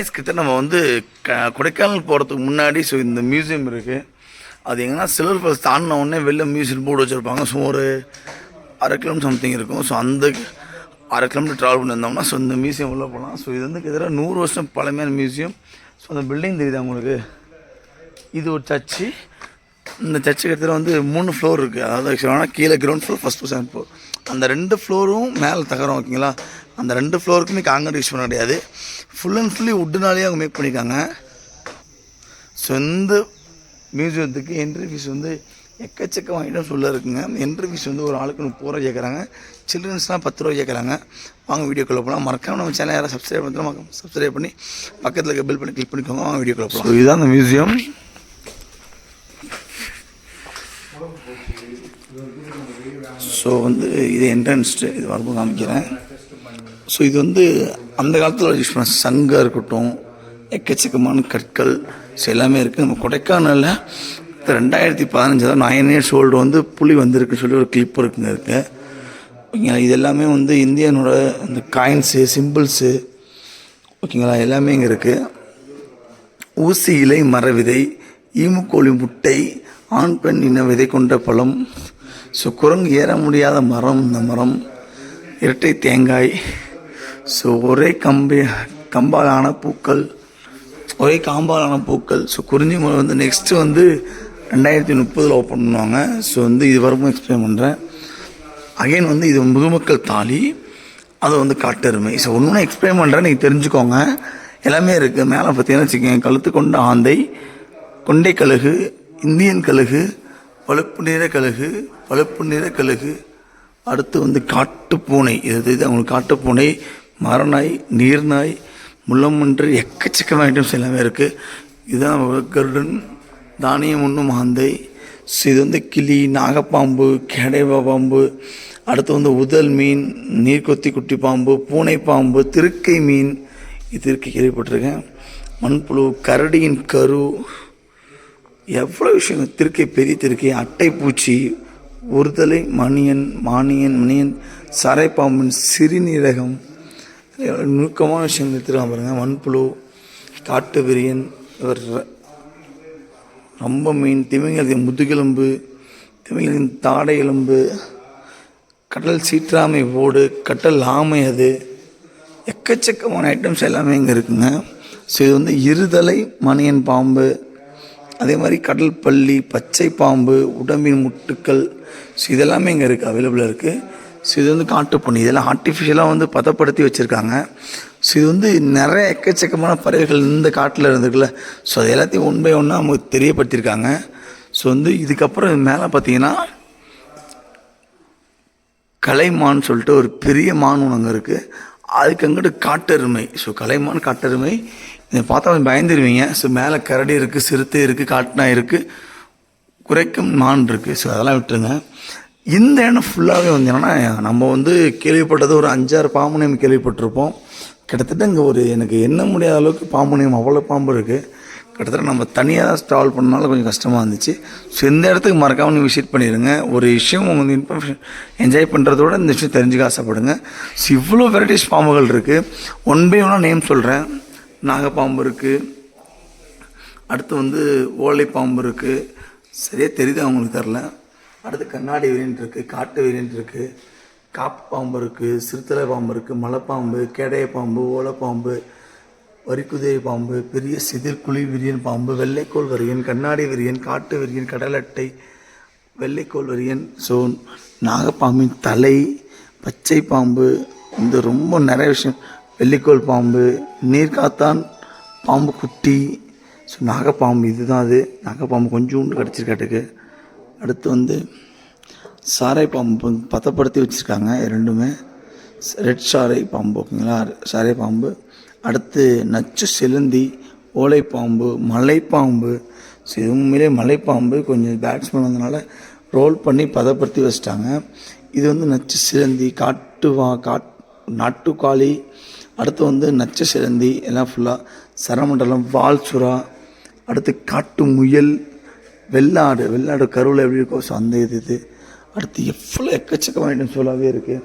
Ice கிட்ட நம்ம வந்து க கொடைக்கானல் போகிறதுக்கு முன்னாடி ஸோ இந்த மியூசியம் இருக்குது அது எங்கன்னா சில்வர் ஃபால்ஸ் தாண்டின உடனே வெளில மியூசியம் போர்டு வச்சுருப்பாங்க. ஸோ ஒரு அரை கிலோமீட்டர் சம்திங் இருக்கும். ஸோ அந்த அரை கிலோமீட்டர் ட்ராவல் பண்ணி வந்தோம்னா ஸோ இந்த மியூசியம் உள்ளே போகலாம் ஸோ இது வந்து கிட்டத்தட்ட நூறு வருஷம் பழமையான மியூசியம் ஸோ அந்த பில்டிங் தெரியுது உங்களுக்கு? இது ஒரு சர்ச்சு இந்த சர்ச்சு கிட்டத்தட்ட வந்து மூணு ஃப்ளோர் இருக்குது அதாவது ஆக்சுவலாக கீழே ground floor first second floor அந்த ரெண்டு ஃப்ளோரும் மேலே தகரம் ஓகேங்களா அந்த ரெண்டு ஃப்ளோருக்குமே காங்கிரட் யூஸ் பண்ண கிடையாது ஃபுல் அண்ட் ஃபுல்லி உட்டுனாலே அவங்க மேக் பண்ணியிருக்காங்க. ஸோ இந்த மியூசியத்துக்கு என்ட்ரி ஃபீஸ் வந்து எக்கச்சக்கம் ஐட்டம்ஸ் உள்ள இருக்குங்க. என்ட்ரி ஃபீஸ் வந்து ஒரு ஆளுக்கு முப்பது ரூபா கேட்குறாங்க. சில்ட்ரன்ஸ்லாம் பத்து ரூபா கேட்குறாங்க. வாங்க வீடியோக்குள்ளே போகலாம் மறக்காம நம்ம சேனல் யாராவது சப்ஸ்கிரைப் பண்ணுறோம் சப்ஸ்கிரைப் பண்ணி பக்கத்தில் இருக்க பில் பண்ணி கிளிக் பண்ணிக்கோங்க. வாங்க வீடியோக்குள்ளே போகலாம் இதுதான் அந்த மியூசியம் ஸோ வந்து இது என்ட்ரன்ஸ்டு இது வரப்போ காமிக்கிறேன். ஸோ இது வந்து அந்த காலத்தில் யூஸ் பண்ண சங்கம் இருக்கட்டும் எக்கச்சக்கமான கற்கள் ஸோ எல்லாமே இருக்குது நம்ம கொடைக்கானலில் ரெண்டாயிரத்தி பதினஞ்சு தான் நைன் இயர்ஸ் ஓல்டு வந்து புலி வந்திருக்குன்னு சொல்லி ஒரு கிளிப் இருக்குங்க இருக்குது ஓகேங்களா? இது எல்லாமே வந்து இந்தியனோட இந்த காயின்ஸு சிம்பிள்ஸு ஓகேங்களா? எல்லாமே இங்கே இருக்குது ஊசி இலை மர விதை ஈமுக்கோழி முட்டை ஆண் பெண் இன விதை கொண்ட பழம் ஸோ குரங்கு ஏற முடியாத மரம் இந்த மரம் இரட்டை தேங்காய் ஸோ ஒரே கம்பி கம்பாலான பூக்கள் ஒரே காம்பாலான பூக்கள். ஸோ குறிஞ்சி வந்து நெக்ஸ்ட்டு வந்து ரெண்டாயிரத்தி முப்பதில் ஓப்பன் பண்ணுவாங்க. ஸோ வந்து இது வரைக்கும் எக்ஸ்பிளைன் பண்ணுறேன் அகைன் வந்து இது முதுமக்கள் தாலி அது வந்து காட்டெருமை. ஸோ ஒன்று எக்ஸ்பிளைன் பண்ணுறேன் நீங்கள் தெரிஞ்சுக்கோங்க. எல்லாமே இருக்குது மேலே பார்த்தீங்கன்னா வச்சுக்கோங்க கழுத்து கொண்ட ஆந்தை கொண்டை கழுகு இந்தியன் கழுகு பழுப்பு நிற கழுகு பழுப்பு நிற கழுகு. அடுத்து வந்து காட்டுப்பூனை. இது இது அவங்களுக்கு காட்டுப்பூனை மரநாய் நீர்நாய் முள்ளமன்று எக்கச்சக்கமான ஐட்டம்ஸ் எல்லாமே இருக்குது இதுதான் கருடன் தானியம் ஒன்றும் மாந்தை ஸோ இது வந்து கிளி நாகப்பாம்பு கேடைவா பாம்பு. அடுத்து வந்து உதல் மீன் நீர்க்கொத்தி குட்டி பாம்பு பூனை பாம்பு திருக்கை மீன். இது திருக்கை கேள்விப்பட்டிருக்கேன். மண்புழு கரடியின் கரு. எவ்வளோ விஷயங்கள் திருக்கை பெரிய திருக்கை அட்டைப்பூச்சி ஒருதலை மணியன் மானியன் மணியன் சரைப்பாம்பின் சிறுநீரகம். நுணுக்கமான விஷயங்கள் எடுத்துருக்கான் பாருங்கள் மண்புழு காட்டு விரியன் இவர் ரொம்ப மீன் திமிங்கலத்தின் முதுகெலும்பு திமிங்கலத்தின் தாடை எலும்பு கடல் சீற்றாமை ஓடு கடல் ஆமை அது எக்கச்சக்கமான ஐட்டம்ஸ் எல்லாமே இங்கே இருக்குங்க. ஸோ இது வந்து இருதலை மணியன் பாம்பு அதே மாதிரி கடல் பள்ளி பச்சை பாம்பு உடம்பின் முட்டுக்கள் ஸோ இதெல்லாமே இங்கே இருக்குது அவைலபிளாக இருக்குது ஸோ இது வந்து காட்டுப்பண்ணி இதெல்லாம் ஆர்டிஃபிஷியலாக வந்து பதப்படுத்தி வச்சுருக்காங்க. ஸோ இது வந்து நிறைய எக்கச்சக்கமான பறவைகள் இந்த காட்டில் இருந்துருக்குல்ல. ஸோ அது எல்லாத்தையும் ஒன் பை ஒன்னாக நமக்கு தெரியப்படுத்தியிருக்காங்க. ஸோ வந்து இதுக்கப்புறம் மேலே பார்த்தீங்கன்னா கலைமான் சொல்லிட்டு ஒரு பெரிய மான் ஒன்று இருக்குது அதுக்கு அங்கிட்டு காட்டெருமை. ஸோ கலைமான் காட்டெருமை. இதை பார்த்தா கொஞ்சம் பயந்துருவீங்க. ஸோ மேலே கரடி இருக்குது சிறுத்தை இருக்குது காட்டுநாய் இருக்குது குறைக்கும் மான் இருக்குது ஸோ அதெல்லாம் விட்டுருங்க. இந்த இடம் ஃபுல்லாகவே வந்து என்னென்னா நம்ம வந்து கேள்விப்பட்டது ஒரு அஞ்சாறு பாம்புனியம் கேள்விப்பட்டிருப்போம். கிட்டத்தட்ட இங்கே ஒரு எனக்கு எண்ண முடியாத அளவுக்கு பாம்புனியம் அவ்வளோ பாம்பு இருக்குது கிட்டத்தட்ட நம்ம தனியாக தான் ட்ராவல் பண்ணனால கொஞ்சம் கஷ்டமாக இருந்துச்சு. ஸோ இந்த இடத்துக்கு மறக்காமல் நீங்கள் விசிட் பண்ணிடுங்க ஒரு விஷயம் உங்கள் இன்ஃபர்மேஷன் என்ஜாய் பண்ணுறதோட இந்த விஷயம் தெரிஞ்சுக்க ஆசைப்படுங்க. ஸோ இவ்வளோ வெரைட்டிஸ் பாம்புகள் இருக்குது ஒன் பை ஒன்னாக நேம் சொல்கிறேன் நாகப்பாம்பு இருக்குது அடுத்து வந்து ஓலை பாம்பு இருக்குது சரியாக தெரியுது அவங்களுக்கு தெரில அடுத்து கண்ணாடி வேரியன்ட் இருக்குது காட்டு வேரியன்ட் இருக்குது காப்பு பாம்பு இருக்குது சிறுத்தலை பாம்பு இருக்குது மலைப்பாம்பு கேடைய பாம்பு ஓலைப்பாம்பு வரிக்குதிரை பாம்பு பெரிய சிதிர்குழி விரியன் பாம்பு வெள்ளைக்கோள் விரியன் கண்ணாடி விரியன் காட்டு விரியன் கடலட்டை வெள்ளைக்கோள் விரியன் ஸோ நாகப்பாம்பின் தலை பச்சை பாம்பு இந்த ரொம்ப நிறைய விஷயம். வெள்ளிக்கோள் பாம்பு நீர்காத்தான் பாம்பு குட்டி ஸோ நாகப்பாம்பு இதுதான் அது. நாகப்பாம்பு கொஞ்சோண்டு கிடச்சிருக்காட்டுக்கு. அடுத்து வந்து சாரை பாம்பு பதப்படுத்தி வச்சுருக்காங்க ரெண்டுமே. ரெட் சாரை பாம்பு ஓகேங்களா? சாரை பாம்பு. அடுத்து நச்சு சிலந்தி ஓலைப்பாம்பு மலைப்பாம்பு ஸோ இது உண்மையிலே மலைப்பாம்பு கொஞ்சம் பேட்ஸ்மேன் வந்தனால ரோல் பண்ணி பதப்படுத்தி வச்சிட்டாங்க. இது வந்து நச்சு சிலந்தி காட்டுவா காட் நாட்டுக்காளி அடுத்து வந்து நச்சு சிலந்தி எல்லாம் ஃபுல்லாக சரமண்டலம் வால்சுறா. அடுத்து காட்டு முயல். வெள்ளாடு வெள்ளாடு கருவில் எப்படி இருக்கோ ஸோ அந்த இது. இது அடுத்து எவ்வளோ எக்கச்சக்கமான ஐட்டம்ஸ் ஃபுல்லாகவே இருக்குது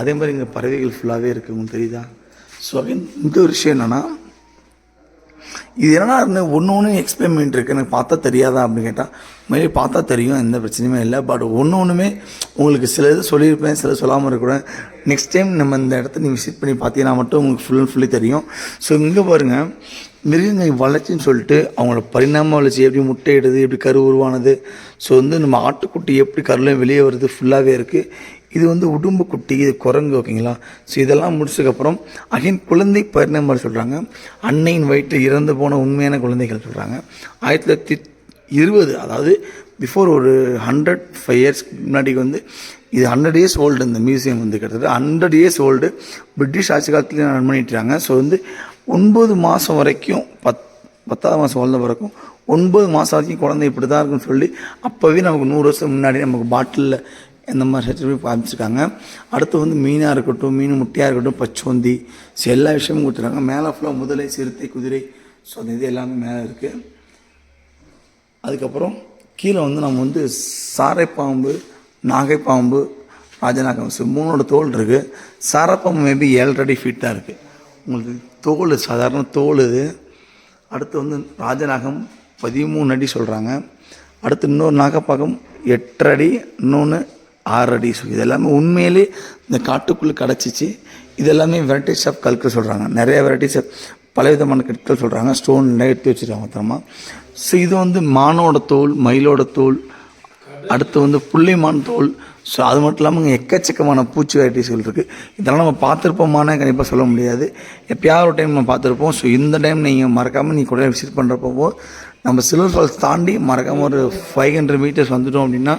அதே மாதிரி இங்கே பறவைகள் ஃபுல்லாகவே இருக்குது உங்களுக்கு தெரியுதா? ஸோ அகைன் இந்த ஒரு விஷயம் என்னென்னா இது என்னன்னா ஒன்று ஒன்று எக்ஸ்பிளைன் பண்ணிட்டு இருக்கு. எனக்கு பார்த்தா தெரியாதா அப்படின்னு கேட்டால் மேலே பார்த்தா தெரியும் எந்த பிரச்சனையுமே இல்லை. பட் ஒன்று ஒன்றுமே உங்களுக்கு சில இது சொல்லியிருப்பேன் சில சொல்லாமல் இருக்கக்கூடாது நெக்ஸ்ட் டைம் நம்ம இந்த இடத்த நீங்கள் விசிட் பண்ணி பார்த்தீங்கன்னா மட்டும் உங்களுக்கு ஃபுல் அண்ட் ஃபுல்லி தெரியும். ஸோ இங்கே பாருங்கள் மிருகங்கள் வளர்ச்சின்னு சொல்லிட்டு அவங்களோட பரிணாம வளர்ச்சி எப்படி முட்டையிடுது எப்படி கரு உருவானது. ஸோ வந்து நம்ம ஆட்டுக்குட்டி எப்படி கருவில் வெளியே வருது ஃபுல்லாகவே இருக்குது இது வந்து உடும்பு குட்டி இது குரங்கு ஓகேங்களா? ஸோ இதெல்லாம் முடிச்சதுக்கப்புறம் அகைன் குழந்தை பரிணாமம் சொல்கிறாங்க அன்னையின் வயிற்றில் இறந்து போன உண்மையான குழந்தைகள் சொல்கிறாங்க ஆயிரத்தி தொள்ளாயிரத்தி இருபது அதாவது பிஃபோர் ஒரு ஹண்ட்ரட் ஃபைவ் இயர்ஸ்க்கு முன்னாடிக்கு வந்து இது ஹண்ட்ரட் இயர்ஸ் ஓல்டு இந்த மியூசியம் வந்து கிட்டத்தட்ட ஹண்ட்ரட் இயர்ஸ் ஓல்டு பிரிட்டிஷ் ஆட்சி காலத்துலேயும் ரன் பண்ணிட்டுறாங்க ஸோ வந்து ஒன்பது மாதம் வரைக்கும் பத் பத்தாவது மாதம் வளர்ந்த பிறக்கும் ஒன்பது மாதம் வரைக்கும் குழந்தை இப்படி தான் இருக்குன்னு சொல்லி அப்போவே நமக்கு நூறு வருஷம் முன்னாடி நமக்கு பாட்டிலில் இந்த மாதிரி சர்டிஃபிகேட் காமிச்சிருக்காங்க. அடுத்து வந்து மீனாக இருக்கட்டும் மீன் முட்டையாக இருக்கட்டும் பச்சோந்தி ஸோ எல்லா விஷயமும் கொடுத்துருக்காங்க. மேலே ஃபுல்லாக முதலை சிறுத்தை குதிரை ஸோ அந்த இது எல்லாமே மேலே இருக்குது அதுக்கப்புறம் கீழே வந்து நம்ம வந்து சாரைப்பாம்பு நாகைப்பாம்பு ராஜநாகம் மூணோட தோல் இருக்குது சாரப்பாம்பு மேபி ஏழரை அடி ஃபீட்டாக இருக்குது உங்களுக்கு தோல் சாதாரண தோல் இது. அடுத்து வந்து ராஜநாகம் பதிமூணு அடி சொல்கிறாங்க அடுத்து இன்னொரு நாகப்பாகம் எட்டரை அடி இன்னொன்று ஆறு அடி ஸோ இது எல்லாமே உண்மையிலே இந்த காட்டுக்குள்ளே கிடச்சிச்சு. இதெல்லாமே வெரைட்டிஸ் ஆஃப் கல்கள் சொல்கிறாங்க நிறைய வெரைட்டிஸ் ஆஃப் பலவிதமான கற்கள் சொல்கிறாங்க ஸ்டோன் எடுத்து வச்சுருக்காங்க மொத்தமாக ஸோ இது வந்து மானோட தோல் மயிலோட தோல் அடுத்து வந்து புள்ளிமான் தோல். ஸோ அது மட்டும் இல்லாமல் இங்கே எக்கச்சக்கமான பூச்சி வெரைட்டிஸ்கள் இருக்குது இதெல்லாம் நம்ம பார்த்துருப்போமானே கண்டிப்பாக சொல்ல முடியாது. எப்போயாவது ஒரு டைம் நம்ம பார்த்துருப்போம். ஸோ இந்த டைம் நீங்கள் மறக்காமல் நீங்கள் கூட விசிட் பண்ணுறப்போ நம்ம சில்வர் ஃபால்ஸ் தாண்டி மறக்காமல் ஒரு ஃபைவ் ஹண்ட்ரட் மீட்டர்ஸ் வந்துட்டோம் அப்படின்னா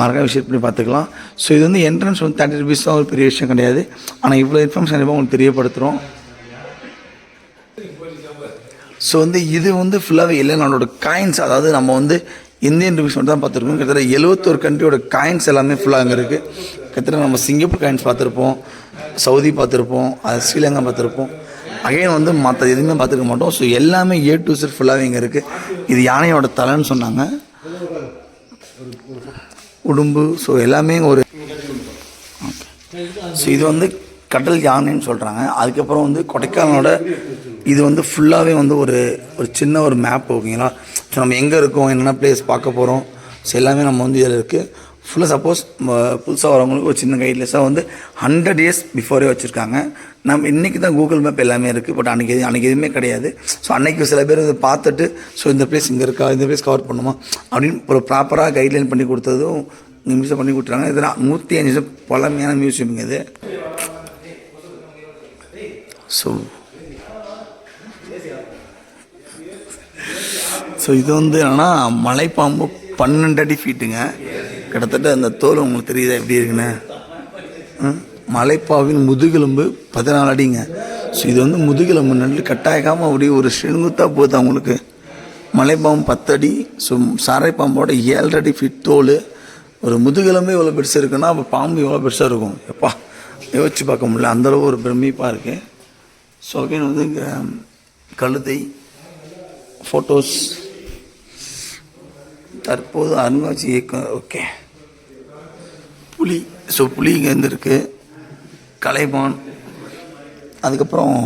மறக்காம விசிட் பண்ணி பார்த்துக்கலாம். ஸோ இது வந்து என்ட்ரன்ஸ் வந்து தேர்ட்டி ருபீஸ் தான் ஒரு பெரிய விஷயம் கிடையாது. ஆனால் இவ்வளோ இன்ஃபர்மேஷன் கண்டிப்பாக உங்களுக்கு தெரியப்படுத்துகிறோம் ஸோ வந்து இது வந்து ஃபுல்லாகவே இல்லை நம்மளோட காயின்ஸ் அதாவது நம்ம வந்து இந்தியன் ருபீஸ் மட்டும் தான் பார்த்துருக்கோம் கிட்டத்தட்ட எழுபத்தொரு கண்ட்ரியோட காயின்ஸ் எல்லாமே ஃபுல்லாக அங்கே இருக்குது கிட்டத்தட்ட நம்ம சிங்கப்பூர் காயின்ஸ் பார்த்துருப்போம் சவுதி பார்த்துருப்போம் அது ஸ்ரீலங்கா பார்த்துருப்போம். அகைன் வந்து மற்ற எதுவுமே பார்த்துருக்க மாட்டோம். ஸோ எல்லாமே ஏ டு செட் ஃபுல்லாகவே இங்கே இருக்குது இது யானையோட தலைன்னு சொன்னாங்க. உடும்பு ஸோ எல்லாமே ஒரு ஸோ இது வந்து கடல் யானைன்னு சொல்கிறாங்க அதுக்கப்புறம் வந்து கொடைக்கானலோட இது வந்து ஃபுல்லாகவே வந்து ஒரு ஒரு சின்ன ஒரு மேப் ஓகேங்களா ஸோ நம்ம எங்கே இருக்கோம் என்னென்ன பிளேஸ் பார்க்க போகிறோம் ஸோ எல்லாமே நம்ம வந்து இதில் இருக்குது ஃபுல்லாக சப்போஸ் புதுசாக வரவங்களுக்கு ஒரு சின்ன கைட்லைஸாக வந்து ஹண்ட்ரட் இயர்ஸ் பிஃபோரே வச்சுருக்காங்க. நம்ம இன்றைக்கி தான் கூகுள் மேப் எல்லாமே இருக்குது பட் அன்றைக்கி எது அன்றைக்கி எதுவுமே கிடையாது. ஸோ அன்றைக்கி சில பேர் இதை பார்த்துட்டு ஸோ இந்த பிளேஸ் இங்கே இருக்கா? இந்த பிளேஸ் கவர் பண்ணுமா? அப்படின்னு ஒரு ப்ராப்பராக கைட்லைன் பண்ணி கொடுத்ததும் மியூசியம் பண்ணி கொடுத்துருக்காங்க இதெல்லாம் நூற்றி அஞ்சு பழமையான மியூசியம் இது. ஸோ ஸோ இது வந்து என்னென்னா மலைப்பாம்பு பன்னெண்டு அடி ஃபீட்டுங்க கிட்டத்தட்ட அந்த தோல் உங்களுக்கு தெரியுதா எப்படி இருக்குன்னு? மலைப்பாவின் முதுகெலும்பு பதினாலு அடிங்க. ஸோ இது வந்து முதுகெலும்பு நல்ல கட்டாயக்காமல் அப்படியே ஒரு செங்குத்தாக போகுது அவங்களுக்கு மலைப்பாம்பு பத்து அடி ஸோ சாரைப்பாம்போட ஏழரை அடி ஃபீட் தோல். ஒரு முதுகெலும்பே இவ்வளோ பெருசாக இருக்குன்னா அப்போ பாம்பு எவ்வளோ பெருசாக இருக்கும்? எப்பா யோசிச்சு பார்க்க முடியல. அந்தளவு ஒரு பிரமிப்பாக இருக்குது ஸோ அகைன் வந்து இங்கே கழுதை ஃபோட்டோஸ் தற்போது அருங்காட்சி இயக்கம் ஓகே. புலி ஸோ புலி இங்கேருந்து இருக்குது கலைமான் அதுக்கப்புறம்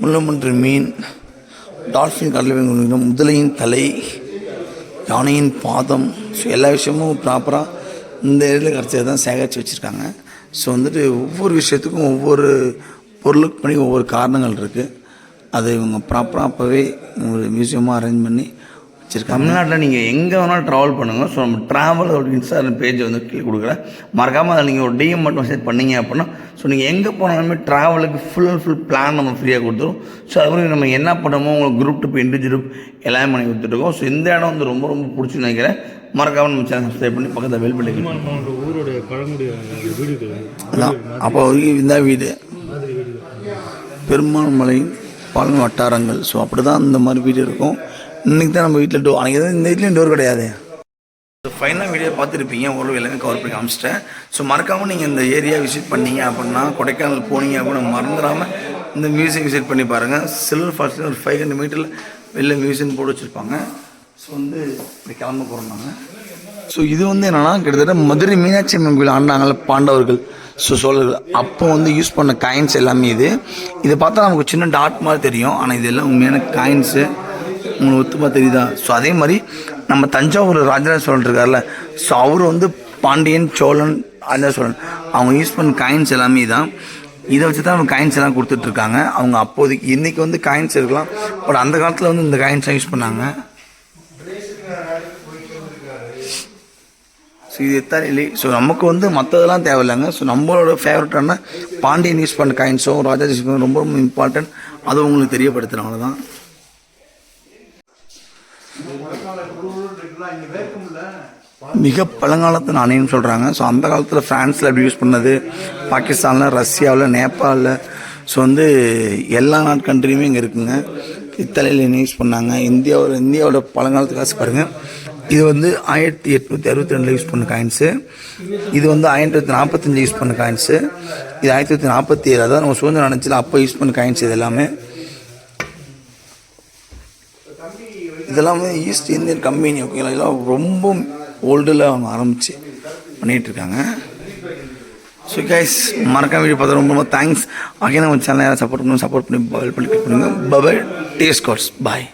முள்ளமன்று மீன் டால்ஃபின் கடலை மீன் முதலையின் தலை யானையின் பாதம் ஸோ எல்லா விஷயமும் ப்ராப்பராக இந்த இடத்துல கிடச்சது தான் சேகரித்து வச்சுருக்காங்க. ஸோ வந்துட்டு ஒவ்வொரு விஷயத்துக்கும் ஒவ்வொரு பொருளுக்கு பண்ணி ஒவ்வொரு காரணங்கள் இருக்குது அதை இவங்க ப்ராப்பராக அப்போவே ஒரு மியூசியமாக அரேஞ்ச் பண்ணி வச்சுருக்காங்க. தமிழ்நாட்டில் நீங்கள் எங்கே வேணாலும் ட்ராவல் பண்ணுங்கள் ஸோ நம்ம ட்ராவல் அப்படின்னு இன்ஸ்டாகிராம் பேஜ் வந்து கீழே கொடுக்குறேன் மறக்காமல் அதில் நீங்கள் ஒரு டிஎம் மட்டும் மெசேஜ் பண்ணீங்க அப்படின்னா ஸோ நீங்கள் எங்கே போனாலுமே ட்ராவலுக்கு ஃபுல் அண்ட் ஃபுல் பிளான் நம்ம ஃப்ரீயாக கொடுத்துரும் ஸோ அது மாதிரி நம்ம என்ன பண்ணமோ உங்களுக்கு குரூப் டு இண்டிவிஜுவல் group எல்லாமே பண்ணி கொடுத்துருக்கோம் ஸோ இந்த இடம் வந்து ரொம்ப ரொம்ப பிடிச்சுன்னு நினைக்கிறேன். மறக்காமல் நம்ம சேனல் சப்ஸ்கிரைப் பண்ணி பக்கத்தில் வெல் பண்ணி ஊருடைய வீடுகள். அதான். அப்போ இந்த வீடு. பெருமாள் மலையின் பாலன் வட்டாரங்கள். ஸோ அப்படி தான் இந்த மாதிரி வீடு இருக்கும். இன்றைக்கி தான் நம்ம வீட்டில் டோர் அன்றைக்கி இந்த வீட்லேயும் டோர் கிடையாது. ஃபைனலாக வீடியோ பார்த்துருப்பீங்க. ஓரளவு எல்லாமே கவர் பண்ணி காமிச்சிட்டேன். ஸோ மறக்காமல் நீங்கள் இந்த ஏரியா விசிட் பண்ணீங்க அப்படின்னா கொடைக்கானல் போனீங்க அப்படின்னா மறந்துடாமல் இந்த மியூசியம் விசிட் பண்ணி பாருங்கள் சில்வர் ஃபால்ஸில் ஒரு ஃபைவ் ஹண்ட்ரட் மீட்டரில் வெளில மியூசியம் போட்டு வச்சுருப்பாங்க. ஸோ வந்து இப்படி கிளம்ப போகிறோம் நாங்கள் ஸோ இது வந்து என்னென்னா கிட்டத்தட்ட மதுரை மீனாட்சி அம்மன் கோயில் ஆண்டாங்கள பாண்டவர்கள். ஸோ சொல்லுது அப்போ வந்து யூஸ் பண்ண காயின்ஸ் எல்லாமே இது. இதை பார்த்தா நமக்கு சின்ன டாட் மாதிரி தெரியும். ஆனால் இதெல்லாம் உண்மையான காயின்ஸு உங்களுக்கு ஒத்துமா தெரியுதா? ஸோ அதே மாதிரி நம்ம தஞ்சாவூர் ராஜராஜ சோழன் இருக்கார்ல ஸோ அவர் வந்து பாண்டியன் சோழன் ராஜராஜ சோழன். அவங்க யூஸ் பண்ண காயின்ஸ் எல்லாமே தான் இதை வச்சு தான் அவங்க காயின்ஸ் எல்லாம் கொடுத்துட்ருக்காங்க அவங்க அப்போதைக்கு இன்றைக்கி வந்து காயின்ஸ் இருக்கலாம். பட் அந்த காலத்தில் வந்து இந்த காயின்ஸ் யூஸ் பண்ணாங்க. ஸோ இது எத்தாரி இல்லை ஸோ நமக்கு வந்து மற்றதெல்லாம் தேவையில்லைங்க. ஸோ நம்மளோட ஃபேவரட்டான பாண்டியன் யூஸ் பண்ண காயின்ஸும் ராஜா யூஸ் பண்ண ரொம்ப ரொம்ப இம்பார்ட்டன்ட் அது உங்களுக்கு தெரியப்படுத்துகிறேன் அவ்வளோதான் மிக பழங்காலத்து நாணயம்னு சொல்கிறாங்க ஸோ அந்த காலத்தில் ஃப்ரான்ஸில் அப்படி யூஸ் பண்ணது. பாகிஸ்தானில் ரஷ்யாவில் நேபாளில். ஸோ வந்து எல்லா நாட் கண்ட்ரியுமே இங்கே இருக்குங்க. இத்தாலியில் யூஸ் பண்ணாங்க. இந்தியாவோட இந்தியாவோட பழங்காலத்து காசு பாருங்கள் இது வந்து ஆயிரத்தி எட்நூற்றி அறுபத்தி ரெண்டில் யூஸ் பண்ண காயின்ஸு இது வந்து ஆயிரத்தி தொள்ளாயிரத்தி நாற்பத்தஞ்சு யூஸ் பண்ண காயின்ஸு இது ஆயிரத்தி தொள்ளாயிரத்தி நாற்பத்தி ஏழு. அதாவது நம்ம சுதந்திரம் நினச்சில அப்போ யூஸ் பண்ண காயின்ஸ் இது எல்லாமே. இதெல்லாம் வந்து ஈஸ்ட் இந்தியன் கம்பெனி ஓகேங்களா இதெல்லாம் ரொம்ப ஓல்டில் அவங்க ஆரம்பித்து பண்ணிகிட்டு இருக்காங்க. ஸோ கைஸ் மறக்காம வீடியோ பார்த்து ரொம்ப ரொம்ப தேங்க்ஸ் ஆகிய நம்ம சேனல் யாரும் சப்போர்ட் பண்ணணும் சப்போர்ட் பண்ணி பல் பண்ணி கிளிக் பண்ணுங்கள் பபல் டேஸ்ட் கோர்ஸ் பாய்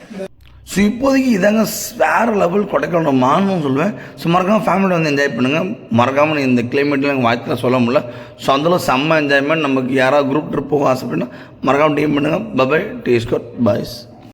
ஸோ இப்போதைக்கு இதாங்க வேறு லெவல் கொடைக்கானல் மானும் சொல்லுவேன் ஸோ மறக்காமல் ஃபேமிலியோட வந்து என்ஜாய் பண்ணுங்கள் மறக்காமல் இந்த கிளைமேட்டில் எங்கள் வாழ்க்கையில் சொல்ல முடியல. ஸோ அந்தளவு செம்ம என்ஜாய்மெண்ட் நமக்கு யாராவது குரூப் ட்ரிப் போக ஆசைப்பட்டுனா மறக்காமல் டீம் பண்ணுங்கள் பபாய் டேஸ்ட் பாய்ஸ்